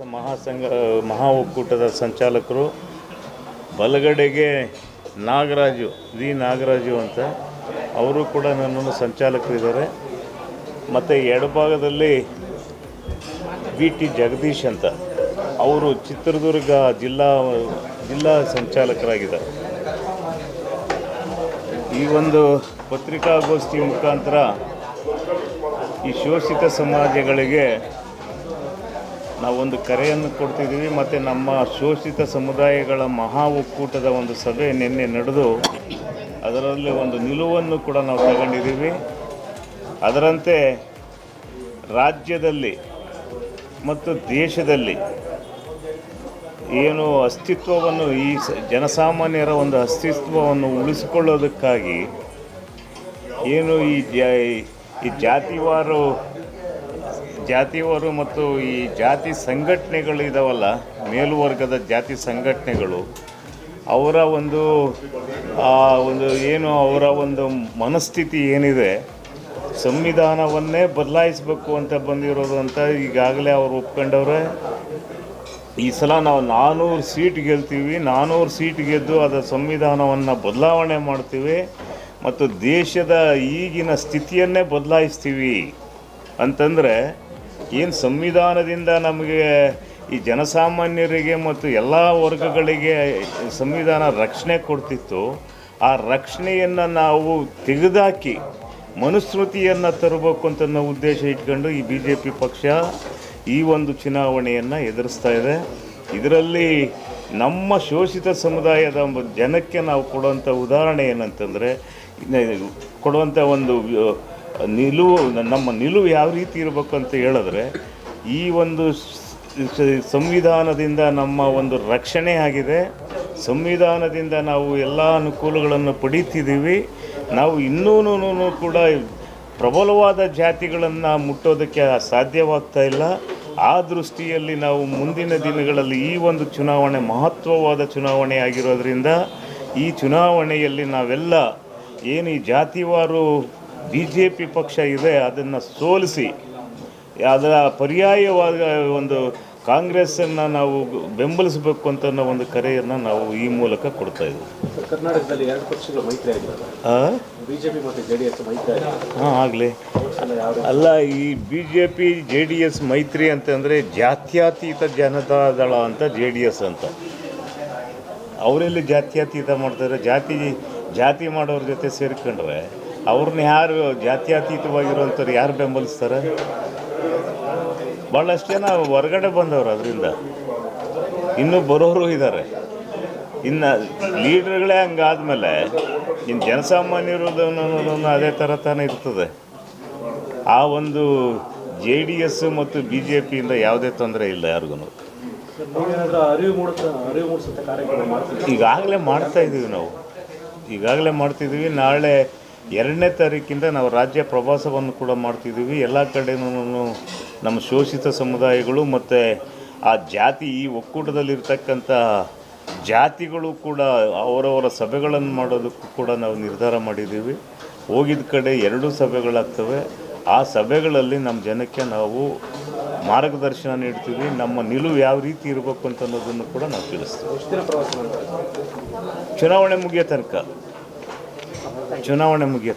ಮಹಾಸಂಘ, ಮಹಾ ಒಕ್ಕೂಟದ ಸಂಚಾಲಕರು, ಬಲಗಡೆಗೆ ನಾಗರಾಜು, ವಿ. ನಾಗರಾಜು ಅಂತ, ಅವರು ಕೂಡ ನನ್ನನ್ನು ಸಂಚಾಲಕರಿದ್ದಾರೆ. ಮತ್ತು ಎಡಭಾಗದಲ್ಲಿ ವಿ. ಟಿ. ಜಗದೀಶ್ ಅಂತ, ಅವರು ಚಿತ್ರದುರ್ಗ ಜಿಲ್ಲಾ ಜಿಲ್ಲಾ ಸಂಚಾಲಕರಾಗಿದ್ದಾರೆ. ಈ ಒಂದು ಪತ್ರಿಕಾಗೋಷ್ಠಿ ಮುಖಾಂತರ ಈ ಶೋಷಿತ ಸಮಾಜಗಳಿಗೆ ನಾವೊಂದು ಕರೆಯನ್ನು ಕೊಡ್ತಿದ್ದೀವಿ ಮತ್ತು ನಮ್ಮ ಶೋಷಿತ ಸಮುದಾಯಗಳ ಮಹಾ ಒಕ್ಕೂಟದ ಒಂದು ಸಭೆ ನಿನ್ನೆ ನಡೆದು ಅದರಲ್ಲಿ ಒಂದು ನಿಲುವನ್ನು ಕೂಡ ನಾವು ತಗೊಂಡಿದ್ದೀವಿ. ಅದರಂತೆ ರಾಜ್ಯದಲ್ಲಿ ಮತ್ತು ದೇಶದಲ್ಲಿ ಏನು ಅಸ್ತಿತ್ವವನ್ನು ಈ ಜನಸಾಮಾನ್ಯರ ಒಂದು ಅಸ್ತಿತ್ವವನ್ನು ಉಳಿಸಿಕೊಳ್ಳೋದಕ್ಕಾಗಿ ಏನು ಈ ಜಾತಿವಾರು ಜಾತಿವಾರು ಮತ್ತು ಈ ಜಾತಿ ಸಂಘಟನೆಗಳು ಇದಾವಲ್ಲ ಮೇಲುವರ್ಗದ ಜಾತಿ ಸಂಘಟನೆಗಳು, ಅವರ ಒಂದು ಒಂದು ಏನು, ಅವರ ಒಂದು ಮನಸ್ಥಿತಿ ಏನಿದೆ, ಸಂವಿಧಾನವನ್ನೇ ಬದಲಾಯಿಸಬೇಕು ಅಂತ ಬಂದಿರೋದು ಅಂತ ಈಗಾಗಲೇ ಅವರು ಒಪ್ಕೊಂಡವ್ರೆ. ಈ ಸಲ ನಾವು ನಾನ್ನೂರು ಸೀಟ್ ಗೆಲ್ತೀವಿ ನಾನ್ನೂರು ಸೀಟ್ ಗೆದ್ದು ಅದರ ಸಂವಿಧಾನವನ್ನು ಬದಲಾವಣೆ ಮಾಡ್ತೀವಿ ಮತ್ತು ದೇಶದ ಈಗಿನ ಸ್ಥಿತಿಯನ್ನೇ ಬದಲಾಯಿಸ್ತೀವಿ. ಅಂತಂದರೆ ಏನು ಸಂವಿಧಾನದಿಂದ ನಮಗೆ ಈ ಜನಸಾಮಾನ್ಯರಿಗೆ ಮತ್ತು ಎಲ್ಲ ವರ್ಗಗಳಿಗೆ ಸಂವಿಧಾನ ರಕ್ಷಣೆ ಕೊಡ್ತಿತ್ತು, ಆ ರಕ್ಷಣೆಯನ್ನು ನಾವು ತೆಗೆದಾಕಿ ಮನುಸ್ಮೃತಿಯನ್ನು ತರಬೇಕು ಅಂತ ನಾವು ಉದ್ದೇಶ ಇಟ್ಕೊಂಡು ಈ ಬಿ ಜೆ ಪಿ ಪಕ್ಷ ಈ ಒಂದು ಚುನಾವಣೆಯನ್ನು ಎದುರಿಸ್ತಾ ಇದೆ. ಇದರಲ್ಲಿ ನಮ್ಮ ಶೋಷಿತ ಸಮುದಾಯದ ಜನಕ್ಕೆ ನಾವು ಕೊಡುವಂಥ ಉದಾಹರಣೆ ಏನಂತಂದರೆ ಕೊಡುವಂಥ ಒಂದು ನಿಲುವು, ನಮ್ಮ ನಿಲುವು ಯಾವ ರೀತಿ ಇರಬೇಕು ಅಂತ ಹೇಳಿದ್ರೆ, ಈ ಒಂದು ಸಂವಿಧಾನದಿಂದ ನಮ್ಮ ಒಂದು ರಕ್ಷಣೆ ಆಗಿದೆ. ಸಂವಿಧಾನದಿಂದ ನಾವು ಎಲ್ಲ ಅನುಕೂಲಗಳನ್ನು ಪಡೀತಿದ್ದೀವಿ. ನಾವು ಇನ್ನೂ ಕೂಡ ಪ್ರಬಲವಾದ ಜಾತಿಗಳನ್ನು ಮುಟ್ಟೋದಕ್ಕೆ ಸಾಧ್ಯವಾಗ್ತಾ ಇಲ್ಲ. ಆ ದೃಷ್ಟಿಯಲ್ಲಿ ನಾವು ಮುಂದಿನ ದಿನಗಳಲ್ಲಿ ಈ ಒಂದು ಚುನಾವಣೆ ಮಹತ್ವವಾದ ಚುನಾವಣೆ ಆಗಿರೋದ್ರಿಂದ, ಈ ಚುನಾವಣೆಯಲ್ಲಿ ನಾವೆಲ್ಲ ಏನು ಈ ಜಾತಿವಾರು ಬಿ ಜೆ ಪಿ ಪಕ್ಷ ಇದೆ ಅದನ್ನು ಸೋಲಿಸಿ. ಅದರ ಪರ್ಯಾಯವಾದ ಒಂದು ಕಾಂಗ್ರೆಸ್ಸನ್ನು ನಾವು ಬೆಂಬಲಿಸಬೇಕು ಅಂತ ಅನ್ನೋ ಒಂದು ಕರೆಯನ್ನು ನಾವು ಈ ಮೂಲಕ ಕೊಡ್ತಾ ಇದ್ದೀವಿ. ಕರ್ನಾಟಕದಲ್ಲಿ ಎರಡು ಪಕ್ಷಗಳು ಮೈತ್ರಿ ಬಿಜೆಪಿ ಮತ್ತು ಜೆ ಡಿ ಎಸ್ ಮೈತ್ರಿ ಹಾಂ ಆಗಲಿ. ಅಲ್ಲ ಈ B J P J D S ಮೈತ್ರಿ ಅಂತಂದರೆ ಜಾತ್ಯಾತೀತ ಜನತಾ ದಳ ಅಂತ ಜೆ ಡಿ ಎಸ್ ಅಂತ. ಅವರೆಲ್ಲಿ ಜಾತ್ಯಾತೀತ ಮಾಡ್ತಾರೆ? ಜಾತಿ ಜಾತಿ ಮಾಡೋರ ಜೊತೆ ಸೇರ್ಕೊಂಡ್ರೆ ಅವ್ರನ್ನ ಯಾರು ಜಾತ್ಯತೀತವಾಗಿರುವಂಥವ್ರು ಯಾರು ಬೆಂಬಲಿಸ್ತಾರೆ? ಭಾಳಷ್ಟು ಜನ ಹೊರಗಡೆ ಬಂದವರು ಅದರಿಂದ. ಇನ್ನೂ ಬರೋರು ಇದ್ದಾರೆ. ಇನ್ನು ಲೀಡ್ರ್ಗಳೇ ಹಂಗಾದ್ಮೇಲೆ ಇನ್ನು ಜನಸಾಮಾನ್ಯರು ಅದೇ ಥರ ತಾನೇ ಇರ್ತದೆ. ಆ ಒಂದು ಜೆ ಡಿ ಎಸ್ ಮತ್ತು ಬಿ ಜೆ ಪಿಯಿಂದ ಯಾವುದೇ ತೊಂದರೆ ಇಲ್ಲ ಯಾರಿಗೂ ಈಗಾಗಲೇ ಮಾಡ್ತಾ ಇದ್ದೀವಿ ನಾವು. ಈಗಾಗಲೇ ಮಾಡ್ತಿದ್ದೀವಿ. ನಾಳೆ ಎರಡನೇ ತಾರೀಕಿಂದ ನಾವು ರಾಜ್ಯ ಪ್ರವಾಸವನ್ನು ಕೂಡ ಮಾಡ್ತಿದ್ದೀವಿ. ಎಲ್ಲ ಕಡೆನೂ ನಮ್ಮ ಶೋಷಿತ ಸಮುದಾಯಗಳು ಮತ್ತು ಆ ಜಾತಿ ಈ ಒಕ್ಕೂಟದಲ್ಲಿರ್ತಕ್ಕಂಥ ಜಾತಿಗಳು ಕೂಡ ಅವರವರ ಸಭೆಗಳನ್ನು ಮಾಡೋದಕ್ಕೂ ಕೂಡ ನಾವು ನಿರ್ಧಾರ ಮಾಡಿದ್ದೀವಿ. ಹೋಗಿದ ಕಡೆ ಎರಡು ಸಭೆಗಳಾಗ್ತವೆ. ಆ ಸಭೆಗಳಲ್ಲಿ ನಮ್ಮ ಜನಕ್ಕೆ ನಾವು ಮಾರ್ಗದರ್ಶನ ನೀಡ್ತೀವಿ. ನಮ್ಮ ನಿಲುವು ಯಾವ ರೀತಿ ಇರಬೇಕು ಅಂತ ಅನ್ನೋದನ್ನು ಕೂಡ ನಾವು ತಿಳಿಸ್ತೀವಿ. ಚುನಾವಣೆ ಮುಗಿಯೋ ತನಕ. ಚುನಾವಣೆ ಮುಗಿಯೋ